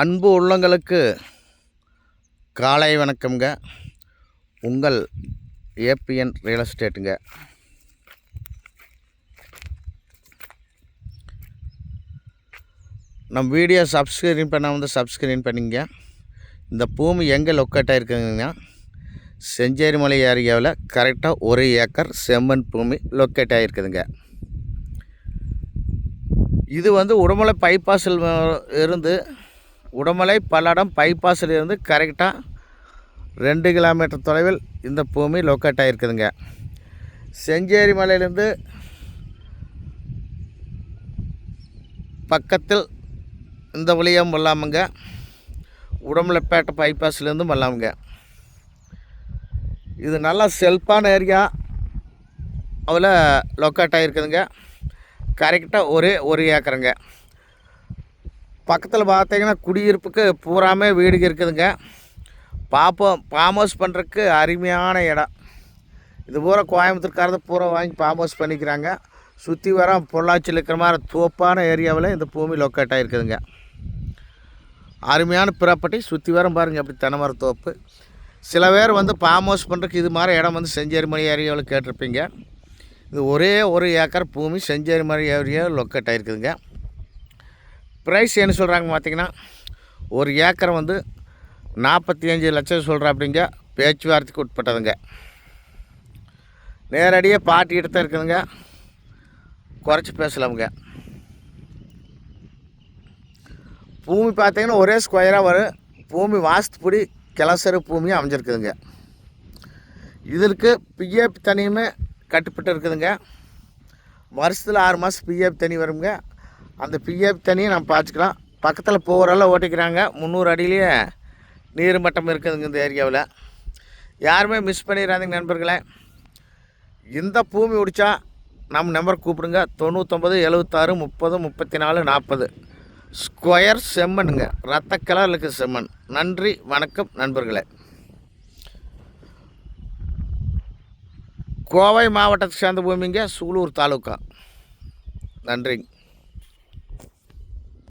அன்பு உள்ளங்களுக்கு காலை வணக்கம்ங்க. உங்கள் ஏபிஎன் ரியல் எஸ்டேட்டுங்க. நம்ம வீடியோ சப்ஸ்கிரைப் பண்ண வந்து சப்ஸ்கிரைப் பண்ணிங்க. இந்த பூமி எங்கே லொக்கேட் ஆகிருக்குங்கன்னா செஞ்சேரிமலை ஏரியாவில் கரெக்டாக ஒரு ஏக்கர் செம்மண் பூமி லொக்கேட் ஆகிருக்குதுங்க இது வந்து உடமலை பைபாஸில் இருந்து உடமலை பல்லடம் பைபாஸில் இருந்து கரெக்டாக ரெண்டு கிலோமீட்டர் தொலைவில் இந்த பூமி லொக்கேட் ஆகிருக்குதுங்க செஞ்சேரி மலையிலேருந்து பக்கத்தில் இந்த வழியாக வரலாமுங்க. உடம்புலப்பேட்டை பைபாஸ்லேருந்து வரலாமுங்க. இது நல்லா செல்ஃபான ஏரியா அதில் லொக்கேட் ஆகிருக்குதுங்க கரெக்டாக ஒரே ஒரு ஏக்கருங்க. பக்கத்தில் பார்த்தீங்கன்னா குடியிருப்புக்கு பூராமே வீடுங்க இருக்குதுங்க. பாப்போம் ஃபார்ம் ஹவுஸ் பண்ணுறதுக்கு அருமையான இடம். இது பூரா கோயம்புத்தூர்காரது பூரா வாங்கி ஃபார்ம் ஹவுஸ் பண்ணிக்கிறாங்க. சுற்றி வர பொள்ளாச்சியில் இருக்கிற மாதிரி தோப்பான ஏரியாவில் இந்த பூமி லொக்கேட் ஆகிருக்குதுங்க அருமையான ப்ராப்பர்ட்டி. சுற்றி வரம் பாருங்கள் அப்படி தென்னமர தோப்பு. சில பேர் வந்து ஃபார்ம் ஹவுஸ் பண்ணுறதுக்கு இது மாதிரி இடம் வந்து செஞ்சேரிமலை ஏரியாவில் கேட்டிருப்பீங்க. இது ஒரே ஒரு ஏக்கர் பூமி செஞ்சேரிமலை ஏரியாவில் லொக்கேட் ஆகிருக்குதுங்க ப்ரைஸ் என்ன சொல்கிறாங்க பார்த்தீங்கன்னா ஒரு ஏக்கரை வந்து நாற்பத்தி அஞ்சு லட்சம் சொல்கிற அப்படிங்க பேச்சுவார்த்தைக்கு உட்பட்டதுங்க. நேரடியாக பாட்டிக்கிட்ட தான் இருக்குதுங்க. குறைச்சி பேசலாமுங்க. பூமி பார்த்தீங்கன்னா ஒரே ஸ்கொயராக வரும். பூமி வாஸ்துப்படி கிளசரு பூமியும் அமைஞ்சிருக்குதுங்க. இதற்கு பிஎஃப் தனியுமே கட்டுப்பட்டு இருக்குதுங்க. வருஷத்தில் ஆறு மாதம் பிஎஃப் தனி வருங்க. அந்த பிஎஃப் தனியை நம்ம பார்த்துக்கலாம் பக்கத்தில் போகிறெல்லாம் ஓட்டிக்கிறாங்க. முந்நூறு அடியிலேயே நீர் மட்டம் இருக்குதுங்க இந்த ஏரியாவில். யாருமே மிஸ் பண்ணிடாதீங்க நண்பர்களே. இந்த பூமி உடிச்சா நம்ம நம்பர் கூப்பிடுங்க. தொண்ணூற்றொம்பது எழுபத்தாறு முப்பது முப்பத்தி நாலு நாற்பது ஸ்கொயர் செம்மனுங்க ரத்த கலரில் செம்மன் செம்மண். நன்றி வணக்கம் நண்பர்களே. கோவை மாவட்டத்தை சேர்ந்த பூமிங்க சூலூர் தாலுக்கா. நன்றிங்க